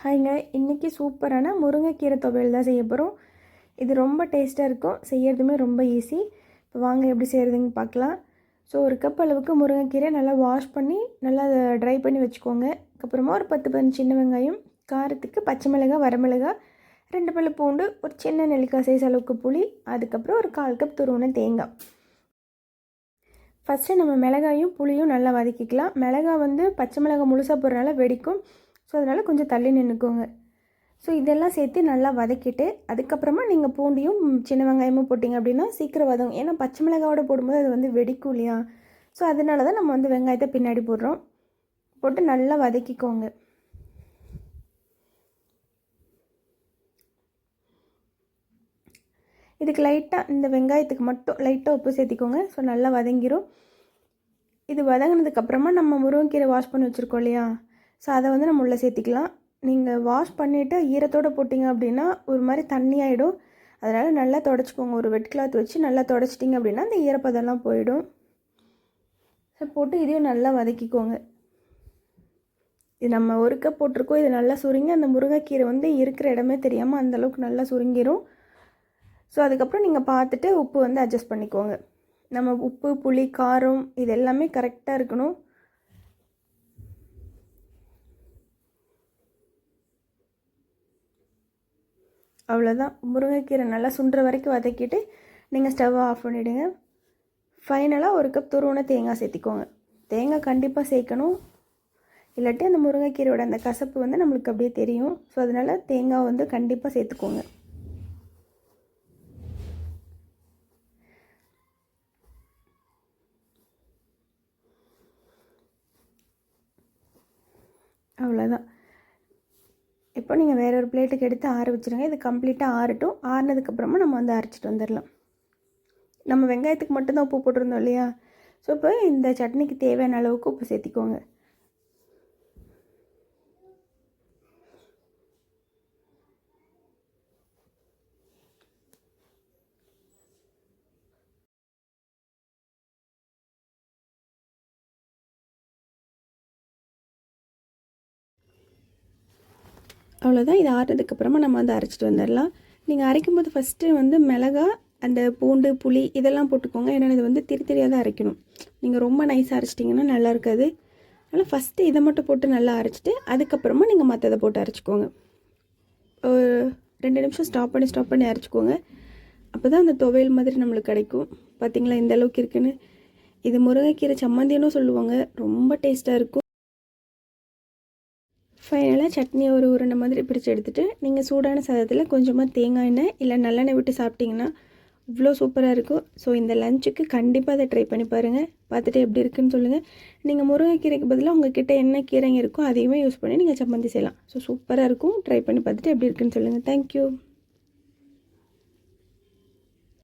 ஹாய்ங்க இன்றைக்கி சூப்பரான முருங்கைக்கீரை துவையல் தான் செய்ய போகிறோம் இது ரொம்ப டேஸ்ட்டாக இருக்கும் செய்யறதுமே ரொம்ப ஈஸி. இப்போ வாங்க எப்படி செய்கிறதுன்னு பார்க்கலாம். ஸோ ஒரு கப் அளவுக்கு முருங்கைக்கீரை நல்லா வாஷ் பண்ணி நல்லா அதை ட்ரை பண்ணி வச்சுக்கோங்க. அதுக்கப்புறமா ஒரு பத்து பதினஞ்சு சின்ன வெங்காயம் காரத்துக்கு பச்சை மிளகாய் வரமிளகாய் ரெண்டு பல்லு பூண்டு ஒரு சின்ன நெல்லிக்காய் சைஸ் அளவுக்கு புளி அதுக்கப்புறம் ஒரு கால் கப் துருவன தேங்காய். ஃபஸ்ட்டு நம்ம மிளகாயும் புளியும் நல்லா வதக்கிக்கலாம். மிளகாய் வந்து பச்சை மிளகாய் முழுசாக போடுறதுனால வெடிக்கும். ஸோ அதனால் கொஞ்சம் தள்ளி நின்றுக்கோங்க ஸோ இதெல்லாம் சேர்த்து நல்லா வதக்கிட்டு அதுக்கப்புறமா நீங்கள் பூண்டியும் சின்ன வெங்காயமும் போட்டிங்க அப்படின்னா சீக்கிரம் வதங்கும். ஏன்னா பச்சை மிளகாவோட போடும்போது அது வந்து வெடிக்கும் இல்லையா? ஸோ அதனால தான் நம்ம வந்து வெங்காயத்தை பின்னாடி போடுறோம். போட்டு நல்லா வதக்கிக்கோங்க. இதுக்கு லைட்டாக இந்த வெங்காயத்துக்கு மட்டும் லைட்டாக உப்பு சேர்த்திக்கோங்க. ஸோ நல்லா வதங்கிரும். இது வதங்கினதுக்கப்புறமா நம்ம முருங்கைக்கீரை வாஷ் பண்ணி வச்சுருக்கோம் இல்லையா? ஸோ அதை வந்து நம்ம உள்ளே சேர்த்திக்கலாம். நீங்கள் வாஷ் பண்ணிவிட்டு ஈரத்தோடு போட்டிங்க அப்படின்னா ஒரு மாதிரி தண்ணி ஆகிடும் அதனால் நல்லா தொடச்சிக்கோங்க. ஒரு வெட் கிளாத் வச்சு நல்லா தொடச்சிட்டிங்க அப்படின்னா அந்த ஈரப்பதெல்லாம் போயிடும். ஸோ போட்டு இதையும் நல்லா வதக்கிக்கோங்க. இது நம்ம ஒரு கப் போட்டிருக்கோம். இது நல்லா சுருங்கி அந்த முருங்கைக்கீரை வந்து இருக்கிற இடமே தெரியாமல் அந்தளவுக்கு நல்லா சுருங்கிரும். ஸோ அதுக்கப்புறம் நீங்கள் பார்த்துட்டு உப்பு வந்து அட்ஜஸ்ட் பண்ணிக்கோங்க. நம்ம உப்பு புளி காரம் இது எல்லாமே கரெக்டாக இருக்கணும். அவ்வளோதான் முருங்கைக்கீரை நல்லா சுண்டுற வரைக்கும் வதக்கிட்டு நீங்கள் ஸ்டவ்வை ஆஃப் பண்ணிவிடுங்க ஃபைனலாக ஒரு கப் துருவன தேங்காய் சேர்த்திக்கோங்க. தேங்காய் கண்டிப்பாக சேர்க்கணும். இல்லாட்டி அந்த முருங்கைக்கீரையோட அந்த கசப்பு வந்து நம்மளுக்கு அப்படியே தெரியும். ஸோ அதனால் தேங்காய் வந்து கண்டிப்பாக சேர்த்துக்கோங்க. அவ்வளோதான் இப்போ நீங்கள் வேற ஒரு பிளேட்டுக்கு எடுத்து ஆற வச்சுருங்க. இது கம்ப்ளீட்டாக ஆறட்டும். ஆறினதுக்கப்புறமா நம்ம வந்து அரைச்சிட்டு வந்துடலாம் நம்ம வெங்காயத்துக்கு மட்டும்தான் உப்பு போட்டிருந்தோம் இல்லையா? ஸோ இப்போ இந்த சட்னிக்கு தேவையான அளவுக்கு உப்பு சேர்த்திக்கோங்க. அவ்வளோதான் இது ஆறுனதுக்கப்புறமா நம்ம வந்து அரைச்சிட்டு வந்துடலாம். நீங்கள் அரைக்கும் போது ஃபஸ்ட்டு வந்து மிளகா அந்த பூண்டு புளி இதெல்லாம் போட்டுக்கோங்க. ஏன்னா இது வந்து திரி தெரியாக தான் அரைக்கணும். நீங்கள் ரொம்ப நைஸாக அரைச்சிட்டிங்கன்னா நல்லா இருக்காது. அதனால் ஃபஸ்ட்டு இதை மட்டும் போட்டு நல்லா அரைச்சிட்டு அதுக்கப்புறமா நீங்கள் மற்றதை போட்டு அரைச்சிக்கோங்க. ஒரு ரெண்டு நிமிஷம் ஸ்டாப் பண்ணி ஸ்டாப் பண்ணி அரைச்சிக்கோங்க. அப்போ தான் அந்த துவையல் மாதிரி நம்மளுக்கு கிடைக்கும். பார்த்திங்களா இந்த அளவுக்கு இருக்குன்னு. இது முருங்கைக்கீரை சம்மந்தின்னு சொல்லுவாங்க. ரொம்ப டேஸ்ட்டாக இருக்கும். ஃபைனலாக சட்னி ஒரு உருண்டை மாதிரி பிடிச்சி எடுத்துகிட்டு நீங்கள் சூடான சாதத்தில் கொஞ்சமாக தேங்காய் எண்ணெய் இல்லை நல்லெண்ணெய் விட்டு சாப்பிட்டிங்கன்னா இவ்வளோ சூப்பராக இருக்கும். ஸோ இந்த லஞ்சுக்கு கண்டிப்பாக அதை ட்ரை பண்ணி பாருங்கள் பார்த்துட்டு எப்படி இருக்குன்னு சொல்லுங்கள் நீங்கள் முருங்கைக்கீரைக்கு பதிலாக உங்கள் கிட்டே என்ன கீரைங்க இருக்கோ அதையுமே யூஸ் பண்ணி நீங்கள் சம்மந்தி செய்யலாம். ஸோ சூப்பராக இருக்கும். ட்ரை பண்ணி பார்த்துட்டு எப்படி இருக்குன்னு சொல்லுங்கள் தேங்க்யூ